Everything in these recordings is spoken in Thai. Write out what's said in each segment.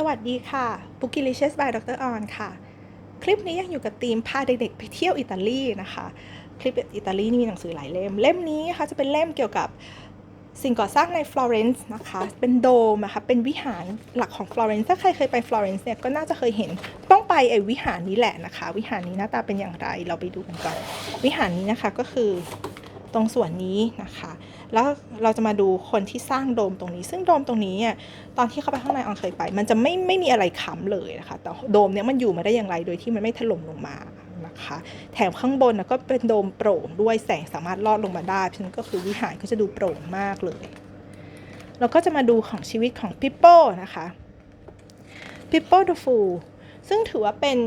สวัสดีค่ะ b o o k i l i c i o u s by Dr. On ค่ะ คลิปนี้ยังอยู่กับธีมพาเด็กๆไปเที่ยวอิตาลีนะคะ คลิปอิตาลีนี่มีหนังสือหลายเล่ม เล่มนี้นะคะจะเป็นเล่มเกี่ยวกับสิ่งก่อสร้างในฟลอเรนซ์นะคะ เป็นโดมนะคะเป็นวิหารหลักของฟลอเรนซ์ถ้าใครเคยไปฟลอเรนซ์เนี่ยก็น่าจะเคยเห็นต้องไปไอ้วิหารนี้แหละนะคะ วิหารนี้หน้าตาเป็นอย่างไรเราไปดูกันก่อน วิหารนี้นะคะก็คือ ตรงส่วนนี้นะคะ แล้วเราจะมาดูคนที่สร้างโดมตรงนี้ ซึ่งโดมตรงนี้เนี่ยตอนที่เข้าไปข้างในออนเคยไป มันจะไม่ไม่มีอะไรค้ำเลยนะคะ แต่โดมเนี่ยมันอยู่มาได้อย่างไรโดยที่มันไม่ถล่มลงมานะคะ แถมข้างบนนะก็เป็นโดมโปร่งด้วยแสงสามารถลอดลงมาได้เพราะฉะนั้นก็คือวิหารก็จะดูโปร่งมากเลยเราก็จะมาดูของชีวิตของปิปโป้นะคะปิปโป้เดอะฟูซึ่งถือว่าเป็น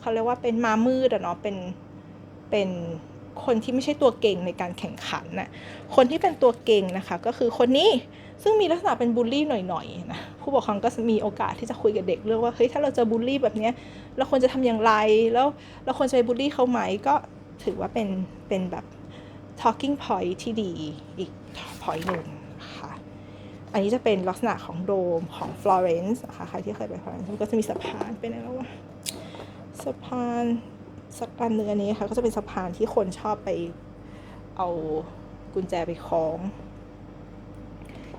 เขาเรียกว่าเป็นมามืดอะเนาะเป็นเป็น คนที่ไม่ใช่ตัวเก่งในการแข่งขันน่ะคนที่เป็นตัวเก่งนะคะ ก็คือคนนี้ซึ่งมีลักษณะเป็นบูลลี่หน่อยๆนะผู้ปกครองก็มีโอกาสที่จะคุยกับเด็กเรื่องว่าเฮ้ยถ้าเราจอบูลลี่แบบเนี้ยเราควรจะทำอย่างไรแล้วเราควรจะไปบูลลี่เขาไหมก็ถือว่าเป็นเป็นแบบ talking point ที่ดีอีก point หนึ่งนะคะอันนี้จะเป็นลักษณะของโดมของฟลอเรนซ์นะคะใครที่เคยไปฟลอเรนซ์ก็จะมีสะพานเป็นอะไรแล้ววะสะพาน สักอันหนึ่งอันนี้ค่ะก็จะเป็นสะพานที่คนชอบไปเอากุญแจไปคล้อง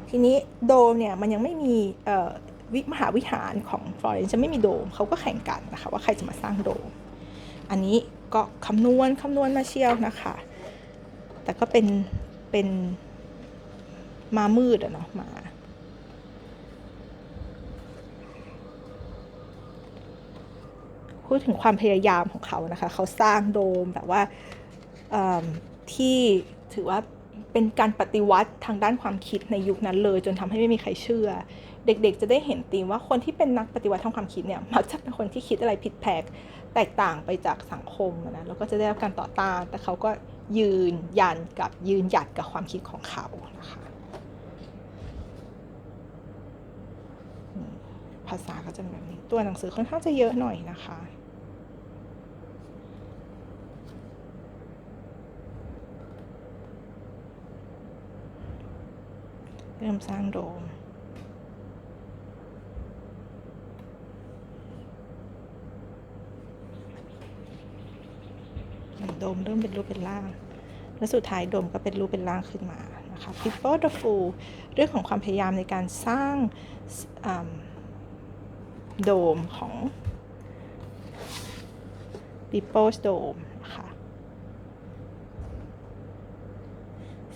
ทีนี้โดมเนี่ยมันยังไม่มีวิมหาวิหารของฟลอเรนซ์จะไม่มีโดมเขาก็แข่งกันนะคะว่าใครจะมาสร้างโดม อันนี้ก็คำนวณคำนวณมาเชียวนะคะ แต่ก็เป็นเป็นมามืดอะเนาะมา พูดถึงความพยายามของเขานะคะ เขาสร้างโดมแบบว่าที่ถือว่าเป็นการปฏิวัติทางด้านความคิดในยุคนั้นเลย จนทำให้ไม่มีใครเชื่อ เด็กๆ จะได้เห็นธีมว่าคนที่เป็นนักปฏิวัติทางความคิดเนี่ยมักจะเป็นคนที่คิดอะไรผิดแผกแตกต่างไปจากสังคมนะแล้วก็จะได้รับการต่อต้าน แต่เขาก็ยืนยันกับยืนหยัดกับความคิดของเขานะคะภาษาก็จะแบบนี้ตัวหนังสือค่อนข้างจะเยอะหน่อยนะคะ เริ่มสร้างโดม โดมเริ่มเป็นรูปเป็นร่าง และสุดท้ายโดมก็เป็นรูปเป็นร่างขึ้นมานะคะ People the Fool เรื่องของความพยายามในการสร้างโดมของ People's Dome นะคะ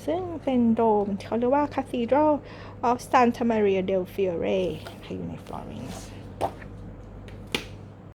ซึ่งเป็นโดมที่เขาเรียกว่า Cathedral of Santa Maria del Fiore อยู่ในฟลอเรนซ์